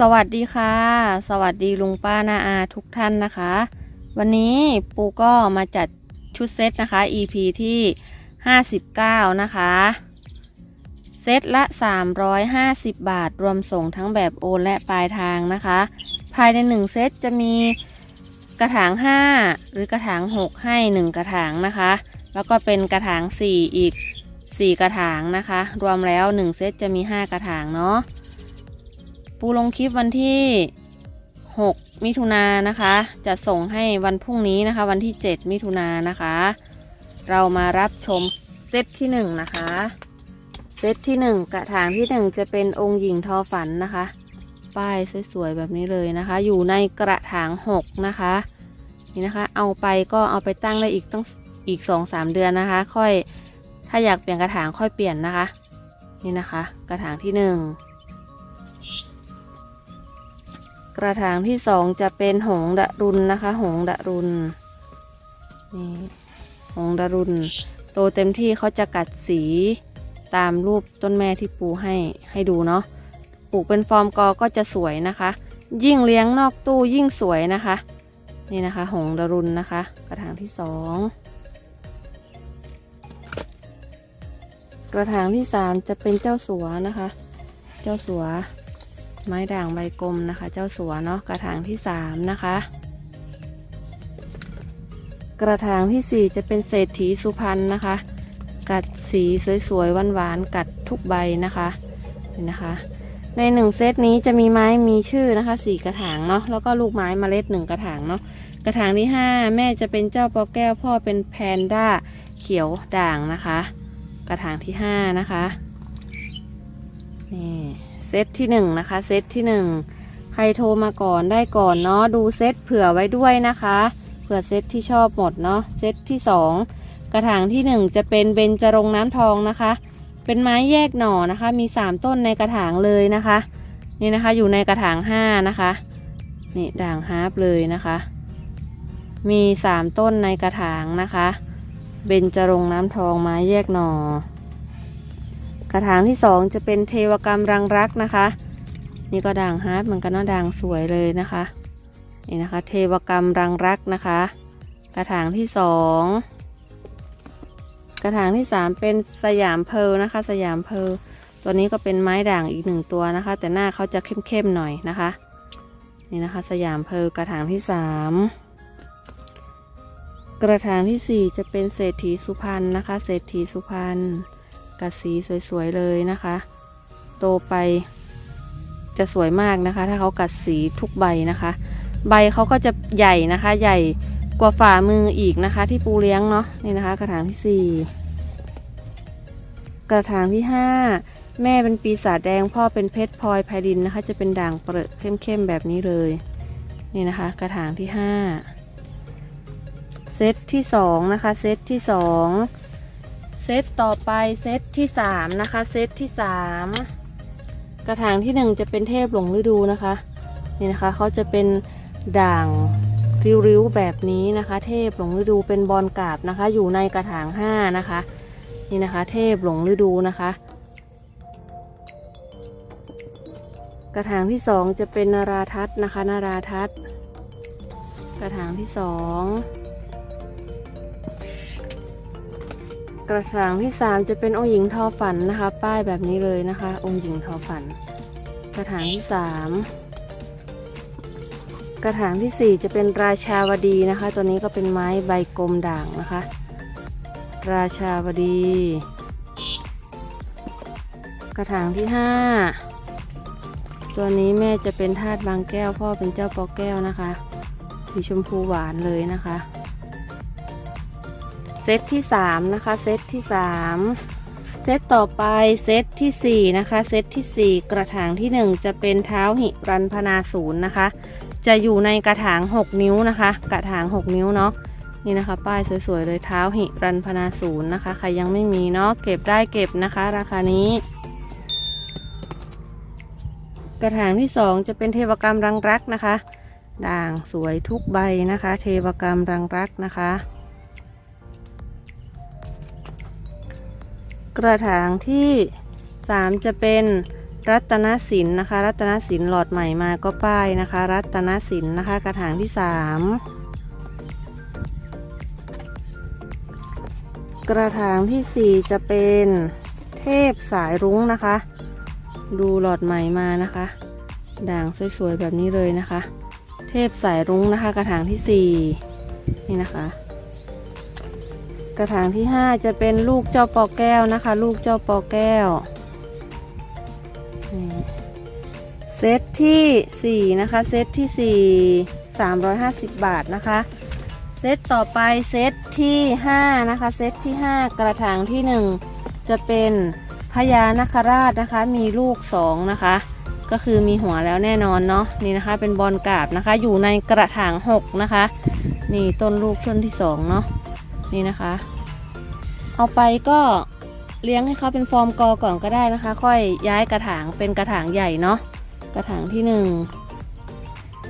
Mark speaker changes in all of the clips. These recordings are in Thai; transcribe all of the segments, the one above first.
Speaker 1: สวัสดีค่ะ สวัสดีลุงป้านาอาทุกท่านนะคะ วันนี้ปูก็มาจัดชุดเซตนะคะ EP ที่ 59 นะคะ เซตละ 350 บาท รวมส่งทั้งแบบโอนและปลายทางนะคะ ภายใน 1 เซตจะมีกระถาง 5 หรือกระถาง 6 ให้ 1 กระถางนะคะ แล้วก็เป็นกระถาง 4 อีก 4 กระถางนะคะ รวมแล้ว 1 เซตจะมี 5 กระถางเนาะ ปูลงคลิปวันที่ 6 มิถุนายนนะคะ จะส่งให้วันพรุ่งนี้นะคะ วันที่ 7 มิถุนายนนะคะ เรามารับชมเซตที่ 1 นะคะ เซตที่ 1 กระถางที่ 1 จะเป็นองค์หญิงทอฝันนะคะ ป้ายสวยๆแบบนี้เลยนะคะ อยู่ในกระถาง 6 นะคะนี่นะคะ เอาไปก็เอาไปตั้งได้อีกต้องอีก2-3เดือนนะคะ ค่อยถ้าอยากเปลี่ยนกระถางค่อยเปลี่ยนนะคะ นี่นะคะ กระถางที่1ก ระถางที่สองจะเป็นหงดะรุนนะคะ หงดะรุนนี่หงดะรุน โตเต็มที่เขาจะกัดสีตามรูปต้นแม่ที่ปูให้ให้ดูเนาะปลูกเป็นฟอร์มกอก็จะสวยนะคะ ยิ่งเลี้ยงนอกตู้ยิ่งสวยนะคะ นี่นะคะ หงดะรุนนะคะ กระถางที่สองกระถางที่สามจะเป็นเจ้าสัวนะคะ เจ้าสัว ไม้ด่างใบกลมนะคะ เจ้าสัวเนาะกระถางที่สามนะคะ กระถางที่สี่จะเป็นเศรษฐีสุพรรณนะคะ กัดสีสวยๆหวานๆกัดทุกใบนะคะนี่นะคะ ในหนึ่งเซตนี้จะมีไม้มีชื่อนะคะสี่กระถางเนาะแล้วก็ลูกไม้มเมล็ดหนึ่งกระถางเนาะกระถางที่ห้าแม่จะเป็นเจ้าปอแก้วพ่อเป็นแพนด้าเขียวด่างนะคะ กระถางที่ห้านะคะนี่ เซตที่หนึ่งนะคะ เซตที่หนึ่งใครโทรมาก่อนได้ก่อนเนาะดูเซตเผื่อไว้ด้วยนะคะ เผื่อเซตที่ชอบหมดเนาะเซตที่สองกระถางที่หนึ่งจะเป็นเบญจรงน้ำทองนะคะ เป็นไม้แยกหน่อนะคะ มีสามต้นในกระถางเลยนะคะ นี่นะคะอยู่ในกระถางห้านะคะ นี่ด่างฮาร์ปเลยนะคะ มีสามต้นในกระถางนะคะ เบญจรงน้ำทองไม้แยกหน่อ กระถางที่สองจะเป็นเทวกรรมรังรักนะคะ นี่ก็ด่างฮาร์ดเหมือนกันนะด่างสวยเลยนะคะ นี่นะคะ เทวกรรมรังรักนะคะ กระถางที่สองกระถางที่สามเป็นสยามเพลนะคะ สยามเพลตัวนี้ก็เป็นไม้ด่างอีกหนึ่งตัวนะคะ แต่หน้าเขาจะเข้มๆหน่อยนะคะ นี่นะคะ สยามเพลกระถางที่สามกระถางที่สี่จะเป็นเศรษฐีสุพรรณนะคะ เศรษฐีสุพรรณ กัดสีสวยๆเลยนะคะ โตไป จะสวยมากนะคะ ถ้าเขากัดสีทุกใบนะคะ ใบเขาก็จะใหญ่นะคะ ใหญ่กว่าฝ่ามืออีกนะคะ ที่ปูเลี้ยงเนาะนี่นะคะ กระถางที่สี่กระถางที่ห้าแม่เป็นปีศาจแดงพ่อเป็นเพชรพลอยไพรินนะคะ จะเป็นด่างเปรอะเข้มๆแบบนี้เลย นี่นะคะ กระถางที่ห้าเซตที่สองนะคะ เซตที่สอง เซตต่อไปเซตที่สามนะคะ เซตที่สามกระถางที่หนึ่งจะเป็นเทพหลงฤดูนะคะ นี่นะคะเขาจะเป็นด่างริ้วๆแบบนี้นะคะ เทพหลงฤดูเป็นบอลกาบนะคะ อยู่ในกระถางห้านะคะ นี่นะคะ เทพหลงฤดูนะคะ กระถางที่สองจะเป็นนาราทัศน์นะคะ นาราทัศน์กระถางที่สอง กระถางที่สามจะเป็นองค์หญิงทอฝันนะคะ ป้ายแบบนี้เลยนะคะ องค์หญิงทอฝัน กระถางที่สามกระถางที่สี่จะเป็นราชาวดีนะคะ ตัวนี้ก็เป็นไม้ใบกลมด่างนะคะ ราชาวดี กระถางที่ห้าตัวนี้แม่จะเป็นธาตุบางแก้ว พ่อเป็นเจ้าปอแก้วนะคะ สีชมพูหวานเลยนะคะ เซตที่สามนะคะเซตที่สามเซตต่อไปเซตที่สี่นะคะเซตที่สี่กระถางที่หนึ่งจะเป็นเท้าหิรันพนาศูนย์นะคะ จะอยู่ในกระถาง6นิ้วนะคะ กระถาง6นิ้วเนาะนี่นะคะ ป้ายสวยๆเลยเท้าหิรันพนาศูนย์นะคะ ใครยังไม่มีเนาะเก็บได้เก็บนะคะ ราคานี้ กระถางที่สองจะเป็นเทวกรรมรังรักนะคะ ด่างสวยทุกใบนะคะ เทวกรรมรังรักนะคะ กระถางที่ 3 จะเป็นรัตนศิลป์นะคะ รัตนศิลป์หลอดใหม่มาก็ป้ายนะคะ รัตนศิลป์นะคะ กระถางที่สามกระถางที่สี่จะเป็นเทพสายรุ้งนะคะ ดูหลอดใหม่มานะคะ ด่างสวยๆแบบนี้เลยนะคะ เทพสายรุ้งนะคะ กระถางที่สี่นี่นะคะ กระถางที่ห้าจะเป็นลูกเจ้าปอแก้วนะคะ ลูกเจ้าปอแก้วเซตที่สี่นะคะเซตที่สี่สามร้อยห้าสิบบาทนะคะ เซตต่อไปเซตที่ห้านะคะ เซตที่ห้ากระถางที่หนึ่งจะเป็นพญานาคราชนะคะ มีลูกสองนะคะ ก็คือมีหัวแล้วแน่นอนเนาะนี่นะคะเป็นบอลกาบนะคะ อยู่ในกระถางหกนะคะ นี่ต้นลูกต้นที่สองเนาะ นี่นะคะ เอาไปก็เลี้ยงให้เขาเป็นฟอร์มกอก่อนก็ได้นะคะ ค่อยย้ายกระถางเป็นกระถางใหญ่เนาะกระถางที่หนึ่ง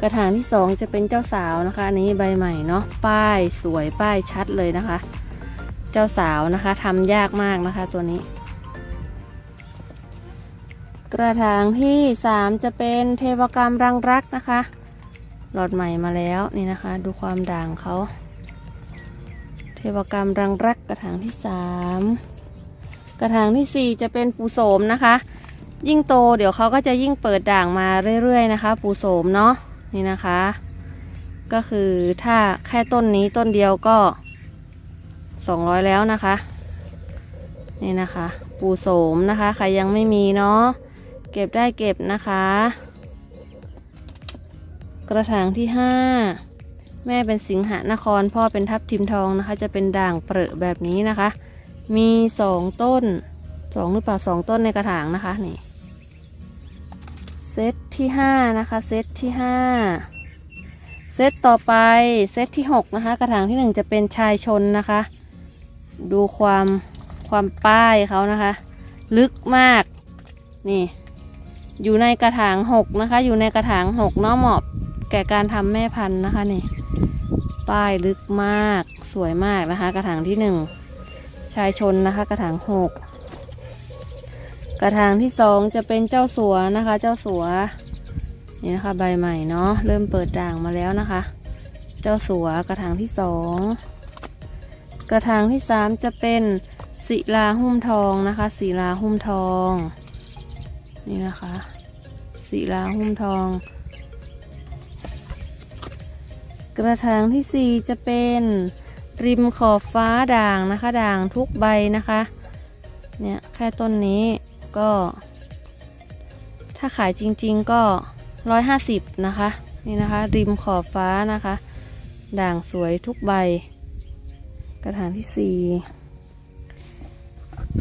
Speaker 1: กระถางที่สองจะเป็นเจ้าสาวนะคะ อันนี้ใบใหม่เนาะป้ายสวยป้ายชัดเลยนะคะ เจ้าสาวนะคะทำยากมากนะคะตัวนี้ กระถางที่สามจะเป็นเทวกรรมรังรักนะคะ หลอดใหม่มาแล้วนี่นะคะ ดูความด่างเขา ทวกรรมรังรักกระถางที่สามกระถางที่สี่จะเป็นปูโสมนะคะ ยิ่งโตเดี๋ยวเขาก็จะยิ่งเปิดด่างมาเรื่อยๆนะคะ ปูโสมเนาะนี่นะคะ ก็คือถ้าแค่ต้นนี้ต้นเดียวก็200แล้วนะคะ นี่นะคะ ปูโสมนะคะใครยังไม่มีเนาะเก็บได้เก็บนะคะ กระถางที่ห้า แม่เป็นสิงหนคร พ่อเป็นทับทิมทองนะคะ จะเป็นด่างเปรอะแบบนี้นะคะ มีสองต้นสองหรือเปล่าสองต้นในกระถางนะคะนี่เซตที่ห้านะคะเซตที่ห้าเซตต่อไปเซตที่หกนะคะ กระถางที่หนึ่งจะเป็นชายชนนะคะ ดูความความป้ายเขานะคะ ลึกมากนี่ อยู่ในกระถางหกนะคะ อยู่ในกระถางหกเนาะเหมาะแก่การทำแม่พันธุ์นะคะนี่ ป้ายลึกมากสวยมากนะคะ กระถางที่หนึ่งชายชนนะคะ กระถางหกกระถางที่สองจะเป็นเจ้าสัวนะคะ เจ้าสัวนี่นะคะ ใบใหม่เนาะเริ่มเปิดด่างมาแล้วนะคะ เจ้าสัวกระถางที่สองกระถางที่สามจะเป็นศิลาหุ้มทองนะคะศิลาหุ้มทอง นี่นะคะศิลาหุ้มทอง กระถางที่ 4 จะเป็นริมขอบฟ้าด่างนะคะ ด่างทุกใบนะคะ เนี่ยแค่ต้นนี้ก็ ถ้าขายจริงๆก็ 150 นะคะ นี่นะคะ ริมขอบฟ้านะคะ ด่างสวยทุกใบ กระถางที่ 4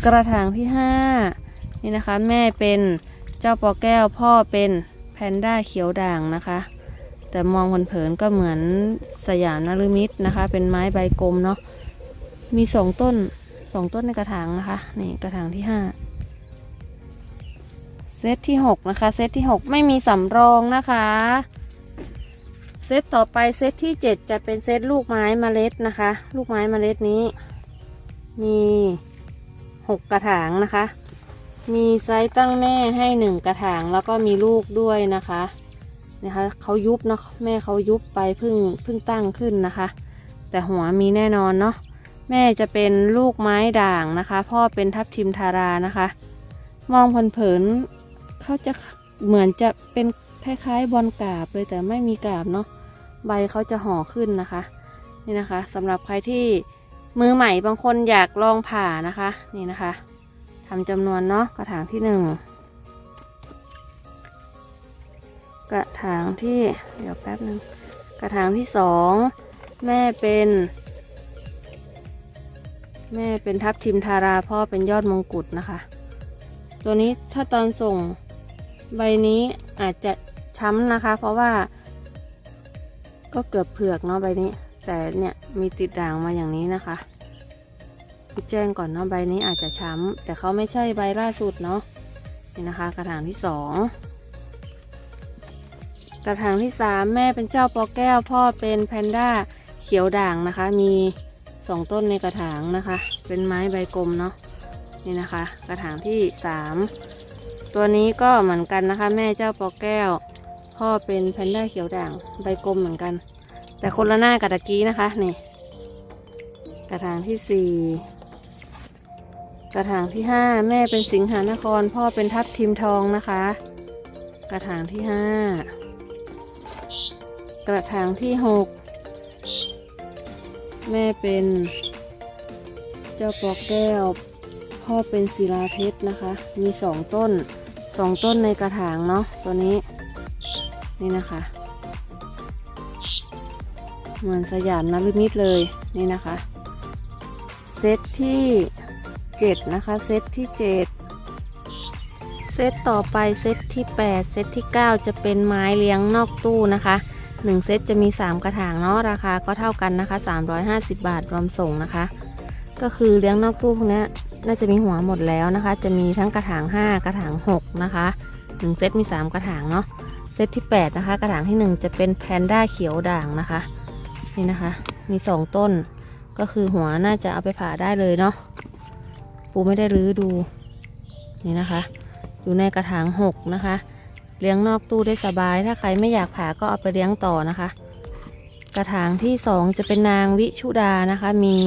Speaker 1: กระถางที่ 5 นี่นะคะ แม่เป็นเจ้าปอแก้วพ่อเป็นแพนด้าเขียวด่างนะคะ แต่มองเผินๆก็เหมือนสยามนฤมิตนะคะ เป็นไม้ใบกลมเนาะมีสองต้นสองต้นในกระถางนะคะนี่กระถางที่ห้าเซตที่หกนะคะ เซตที่หกไม่มีสำรองนะคะเซตต่อไปเซตที่เจ็ดจะเป็นเซตลูกไม้เมล็ดนะคะ ลูกไม้เมล็ดนี้ มีหกกระถางนะคะ มีไซส์ตั้งแม่ให้หนึ่งกระถางแล้วก็มีลูกด้วยนะคะ นะคะเขายุบเนาะแม่เขายุบไปเพิ่งเพิ่งตั้งขึ้นนะคะ แต่หัวมีแน่นอนเนาะแม่จะเป็นลูกไม้ด่างนะคะ พ่อเป็นทับทิมทารานะคะ มองเผินๆเขาจะเหมือนจะเป็นคล้ายๆบอลกาบเลยแต่ไม่มีกาบเนาะใบเขาจะห่อขึ้นนะคะ นี่นะคะสำหรับใครที่มือใหม่บางคนอยากลองผ่านะคะ นี่นะคะทำจำนวนเนาะกระถางที่หนึ่ง ระถางที่เดี๋ยวแป๊บนึงกระถางที่สองแม่เป็น แม่เป็นทับทิมทาราพ่อเป็นยอดมงกุฎนะคะ ตัวนี้ถ้าตอนส่งใบนี้อาจจะช้ำนะคะ เพราะว่า ก็เกือบเผือกเนาะใบนี้ แต่เนี่ยมีติดด่างมาอย่างนี้นะคะแจ้งก่อนเนาะใบนี้อาจจะช้ำแต่เขาไม่ใช่ใบล่าสุดเนาะนี่นะคะ กระถางที่สอง กระถางที่สามแม่เป็นเจ้าปอแก้ว พ่อเป็นแพนด้าเขียวด่างนะคะ มีสองต้นในกระถางนะคะ เป็นไม้ใบกลมเนาะนี่นะคะ กระถางที่สามตัวนี้ก็เหมือนกันนะคะ แม่เจ้าปอแก้ว พ่อเป็นแพนด้าเขียวด่างใบกลมเหมือนกัน แต่คนละหน้ากับตะกี้นะคะนี่กระถางที่สี่กระถางที่ห้าแม่เป็นสิงหานคร พ่อเป็นทับทิมทองนะคะ กระถางที่ห้า กระถางที่หกแม่เป็นเจ้าปอกแก้ว พ่อเป็นศิลาเพชรนะคะ มีสองต้นสองต้นในกระถางเนาะตัวนี้ นี่นะคะ เหมือนสยามนฤมิตเลยนี่นะคะ เซตที่เจ็ดนะคะ เซตที่เจ็ดเซตต่อไปเซตที่แปดเซตที่เก้าจะเป็นไม้เลี้ยงนอกตู้นะคะ หนึ่งเซตจะมีสามกระถางเนาะราคาก็เท่ากันนะคะ 350 บาทรวมส่งนะคะ ก็คือเลี้ยงนอกตู้พวกนี้น่าจะมีหัวหมดแล้วนะคะ จะมีทั้งกระถาง 5 กระถาง 6 นะคะ 1 เซตมี 3 กระถางเนาะเซตที่ 8 นะคะ กระถางที่ 1 จะเป็นแพนด้าเขียวด่างนะคะ นี่นะคะ มี 2 ต้น ก็คือหัวน่าจะเอาไปผ่าได้เลยเนาะปูไม่ได้รื้อดูนี่นะคะ อยู่ในกระถาง 6 นะคะ เลี้ยงนอกตู้ได้สบาย ถ้าใครไม่อยากผ่าก็เอาไปเลี้ยงต่อนะคะ กระถางที่2จะเป็นนางวิชุดานะคะ มี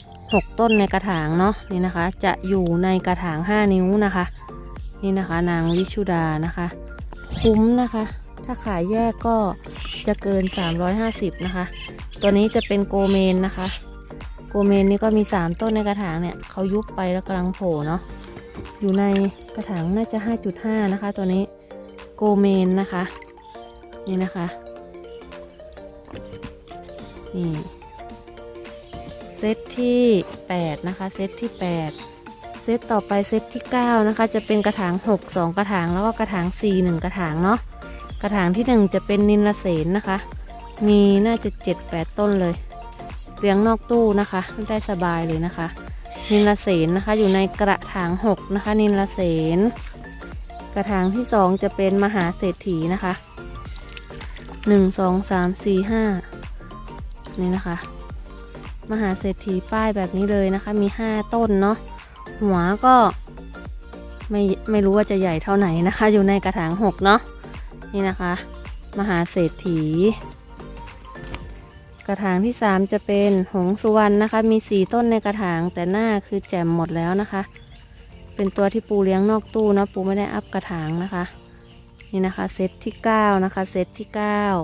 Speaker 1: 6ต้นในกระถางเนาะนี่นะคะ จะอยู่ในกระถาง5นิ้วนะคะ นี่นะคะ นางวิชุดานะคะ คุ้มนะคะ ถ้าขายแยกก็จะเกิน 350 นะคะ ตัวนี้จะเป็นโกเมนนะคะ โกเมนนี่ก็มี 3 ต้นในกระถางเนี่ยเขายุบไปแล้วกำลังโผล่เนาะอยู่ในกระถางน่าจะ 5.5 นะคะ ตัวนี้ โกเมนนะคะ นี่นะคะ นี่ เซตที่ 8 นะคะ เซตที่ 8 เซตต่อไปเซตที่ 9 นะคะ จะเป็นกระถาง 6 2 กระถาง แล้วก็กระถาง 4 1 กระถางเนาะ กระถางที่ 1 จะเป็นนินลเสนนะคะ มีน่าจะ 7-8 ต้นเลย เลี้ยงนอกตู้นะคะ ได้สบายเลยนะคะ นินลเสนนะคะ อยู่ในกระถาง 6 นะคะ นินลเสน กระถางที่2จะเป็นมหาเศรษฐีนะคะ1 2 3 4 5นี่นะคะ มหาเศรษฐีป้ายแบบนี้เลยนะคะ มี5ต้นเนาะหัวก็ไม่ไม่รู้ว่าจะใหญ่เท่าไหนนะคะ อยู่ในกระถาง6เนาะนี่นะคะ มหาเศรษฐี กระถางที่3จะเป็นหงสุวรรณนะคะ มี4ต้นในกระถางแต่หน้าคือแจ่มหมดแล้วนะคะ เป็นตัวที่ปูเลี้ยงนอกตู้นะปูไม่ได้อัพกระถางนะคะ นี่นะคะเซตที่ 9 นะคะเซตที่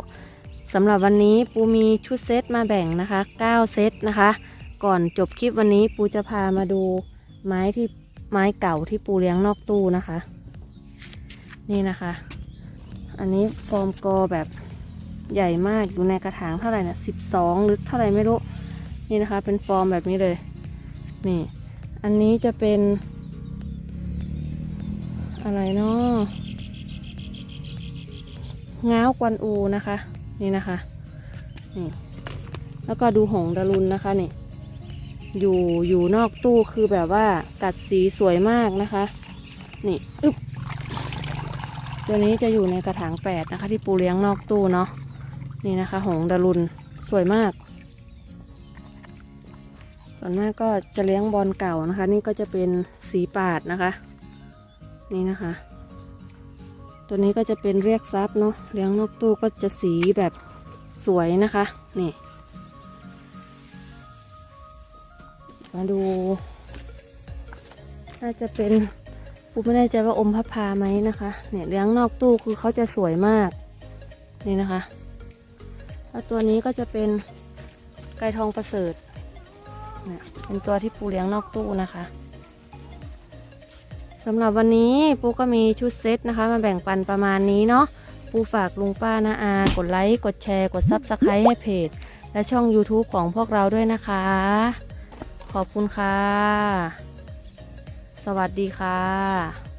Speaker 1: 9สำหรับวันนี้ปูมีชุดเซตมาแบ่งนะคะ 9 เซตนะคะ ก่อนจบคลิปวันนี้ปูจะพามาดูไม้ที่ไม้เก่าที่ปูเลี้ยงนอกตู้นะคะ นี่นะคะ อันนี้ฟอร์มกอแบบใหญ่มากอยู่ในกระถางเท่าไหร่นะสิบสองหรือเท่าไหร่ไม่รู้ นี่นะคะ เป็นฟอร์มแบบนี้เลย นี่ อันนี้จะเป็น อะไรเนาะง้าวกวนอูนะคะ นี่นะคะนี่แล้วก็ดูหงดารุนนะคะนี่อยู่อยู่นอกตู้คือแบบว่ากัดสีสวยมากนะคะ นี่อึ๊บตัวนี้จะอยู่ในกระถางแปดนะคะ ที่ปูเลี้ยงนอกตู้เนาะนี่นะคะ หงดารุนสวยมากส่วนมากก็จะเลี้ยงบอลเก่านะคะ นี่ก็จะเป็นสีปาดนะคะ นี่นะคะ ตัวนี้ก็จะเป็นเรียกซับเนาะเลี้ยงนอกตู้ก็จะสีแบบสวยนะคะ นี่ มาดู น่าจะเป็นปูไม่แน่ใจว่าอมพับพาไหมนะคะ เนี่ยเลี้ยงนอกตู้คือเขาจะสวยมาก นี่นะคะ แล้วตัวนี้ก็จะเป็นไก่ทองประเสริฐเนี่ยเป็นตัวที่ปูเลี้ยงนอกตู้นะคะ สำหรับวันนี้ปูก็มีชุดเซตนะคะ มาแบ่งปันประมาณนี้เนาะปูฝากลุงป้านาอา กดไลค์ กดแชร์ กดซับสไครต์ให้เพจ และช่อง YouTube ของพวกเราด้วยนะคะ ขอบคุณค่ะ สวัสดีค่ะ